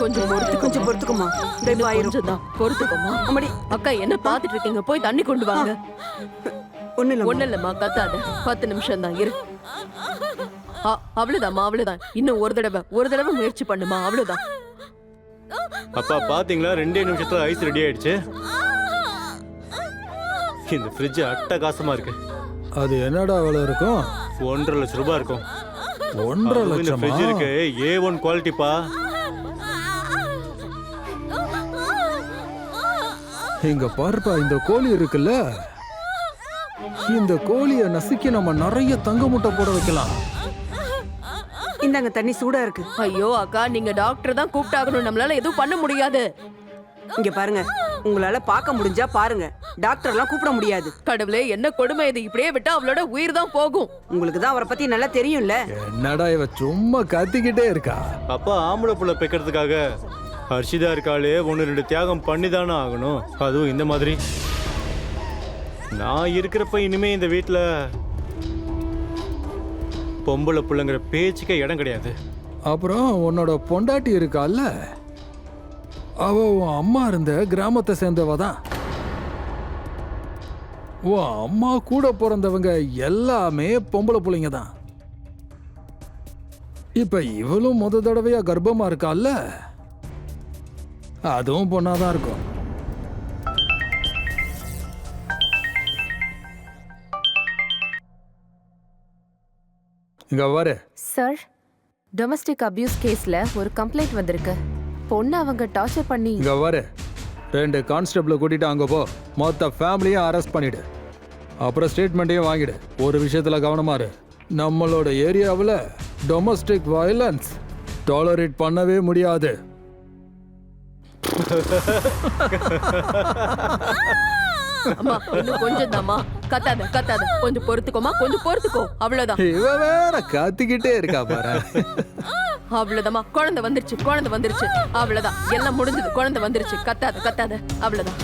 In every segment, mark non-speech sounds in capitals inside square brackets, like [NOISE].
கொஞ்சம் பொறுத்து கொஞ்சம் பொறுத்துக்குமா கொஞ்சம் தான் பொறுத்துக்கோமா அம்மாடி அக்கா என்ன பாத்துட்டு இருக்கீங்க? போய் தண்ணி கொண்டு வாங்க. ஒண்ணு இல்ல ஒண்ணு இல்லம்மா கத்தாத. பத்து நிமிஷம் தான் இரு. ஆ, அவ்வளவுதாம்மா அவ்வளவுதான். இன்னும் ஒரு தடவை ஒரு தடவை முயற்சி பண்ணுமா அவ்வளவுதான். அப்பா பாத்தீங்களா? ரெண்டே நிமிஷத்துல ஐஸ் ரெடி ஆயிடுச்சு. இந்த ஃப்ரிட்ஜ் அட்டகாசமா இருக்கு. அது என்னடா விலை இருக்கும்? ஒன்றரை லட்சம் ரூபாய் இருக்கும். ஒன்றரை லட்சமா? ஃப்ரிட்ஜ் இருக்கு. ஏ ஒன் குவாலிட்டிப்பா இங்க பாருப்பா இந்த கோழி இருக்குல்ல? இந்த கோழிய நசுக்கி நம்ம நிறைய தங்க முட்டை போட வைக்கலாம். இந்தாங்க தண்ணி சூடா இருக்கு. ஐயோ அக்கா நீங்க டாக்டர் தான் கூப்பிட்டாகணும். நம்மளால எதுவும் பண்ண முடியாது. இங்க பாருங்க உங்களால பார்க்க முடிஞ்சா பாருங்க. டாக்டர் எல்லாம் கூப்பிட முடியாது. கடவுளே என்ன கொடுமை இது? இப்படியே விட்டா அவளோட உயிர் தான் போகும். உங்களுக்கு தான் அவரை பத்தி நல்லா தெரியும்ல. என்னடா இவ சும்மா கத்திக்கிட்டே இருக்கா? அப்பா ஆம்பளை புள்ள பெக்கிறதுக்காக ஹர்ஷிதா இருக்காளே ஒன்று ரெண்டு தியாகம் பண்ணி தானே ஆகணும். அதுவும் இந்த மாதிரி. நான் இருக்கிறப்ப இனிமே இந்த வீட்டில் பொம்பளை பிள்ளைங்கிற பேச்சுக்கே இடம் கிடையாது. அப்புறம் உன்னோட பொண்டாட்டி இருக்கால்ல? அவ உன் அம்மா இருந்த கிராமத்தை சேர்ந்தவ தான். உன் அம்மா கூட பிறந்தவங்க எல்லாமே பொம்பளை பிள்ளைங்க தான். இப்போ இவளும் முத தடவையாக கர்ப்பமாக இருக்கால்ல? அதுவும் பொண்ணாதான் இருக்கும். இங்க பாரு சார் டொமஸ்டிக் அபியூஸ் கேஸ்ல ஒரு கம்ப்ளைண்ட் வந்திருக்கு. பொண்ணு அவங்க டார்ச்சர் பண்ணி இங்க பாரு ரெண்டு கான்ஸ்டபிளை கூட்டிட்டு அங்க போ. மொத்த ஃபேமிலியும் அரெஸ்ட் பண்ணிடு. அப்புறம் ஸ்டேட்மெண்ட்டையும் வாங்கிடு. ஒரு விஷயத்துல கவனமா இரு. நம்மளோட ஏரியாவில் டொமஸ்டிக் வயலன்ஸ் டாலரேட் பண்ணவே முடியாது. அம்மா இன்னும் கொஞ்சம் தாம்மா கத்தாத கத்தாத. கொஞ்சம் பொறுத்துக்கோமா கொஞ்சம் பொறுத்துக்கோ. அவ்வளவுதான். இவ வேற கத்திக்கிட்டே இருக்கா பாரு. அவ்வளவுதாம்மா. குழந்தை வந்துருச்சு குழந்தை வந்துருச்சு. அவ்வளவுதான். எல்லாம் முடிஞ்சது. குழந்தை வந்துருச்சு. கத்தாத கத்தாத. அவ்வளவுதான்.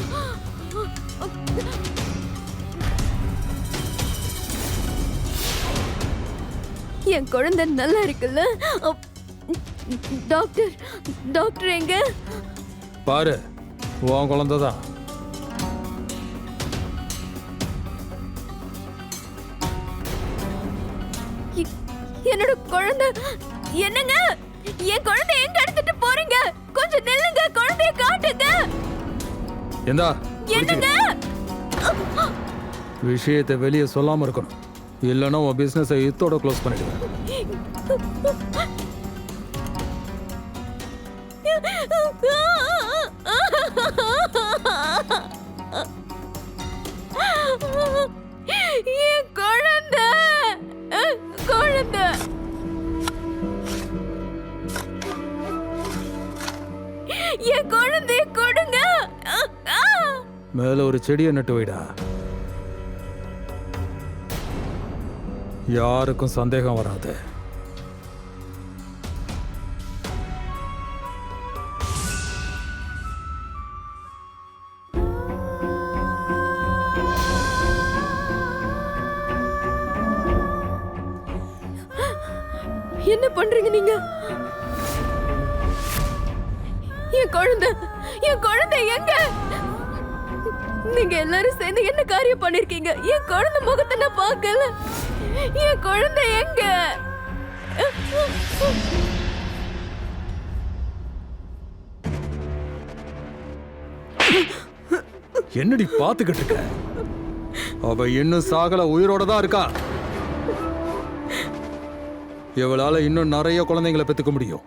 என் குழந்தை நல்லா இருக்குல்ல? டாக்டர் டாக்டர் எங்க? பாரு உன் குழந்தை தான். என்னோட குழந்தை என்னங்க? என் குழந்தை எங்க எடுத்துட்டு போறீங்க? கொஞ்சம் நில்லுங்க குழந்தைய காட்டுங்க. எந்தா என்னங்க? விஷயத்தை வெளியே சொல்லாம இருக்கணும். இல்லைன்னா உன் பிசினஸை இத்தோட க்ளோஸ் பண்ணிடுவேன். [LAUGHS] என் குழந்தை! குழந்தை! என் குழந்தைய கொடுங்க! மேல ஒரு செடியை நட்டு வைடா. யாருக்கும் சந்தேகம் வராது. என்ன பண்றீங்க நீங்க? என் குழந்தை என் குழந்தை எங்க? நீங்க எல்லாரும் சேர்ந்து என்ன காரியம் பண்ணிருக்கீங்க? என் குழந்தை முகத்தை நான் பார்க்கல. என் குழந்தை எங்க? என்னடி பாத்துக்கிட்டு இருக்க? அவ இன்னும் சாகல உயிரோட தான் இருக்கா? இவளால் இன்னும் நிறைய குழந்தைங்களை பெற்றுக்க முடியும்.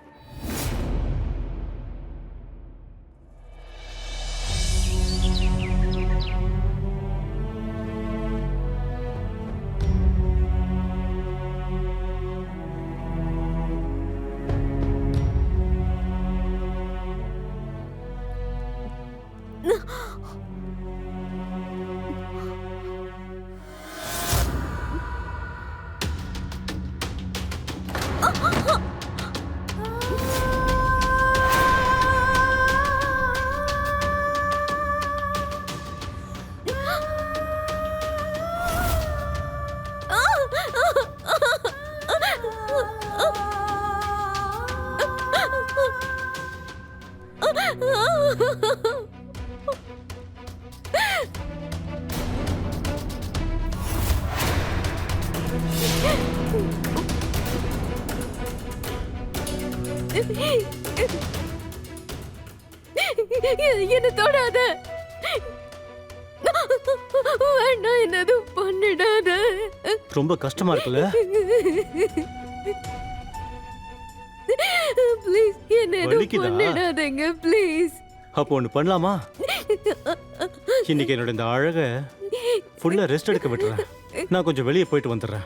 என்ன தொடாத. வேண்டாம் என்ன எதுவும் பண்ணிடாத ரொம்ப கஷ்டமா இருக்குல்ல ப்ளீஸ் என்ன எதுவும் வலிக்குதா? பண்ணிடாதீங்க ப்ளீஸ் அப்போ ஒன்று பண்ணலாமா இன்னைக்கு என்னோட இந்த அழக ஃபுல்லா ரெஸ்ட் எடுக்க விட்டுறேன் நான் கொஞ்சம் வெளியே போயிட்டு வந்துடுறேன்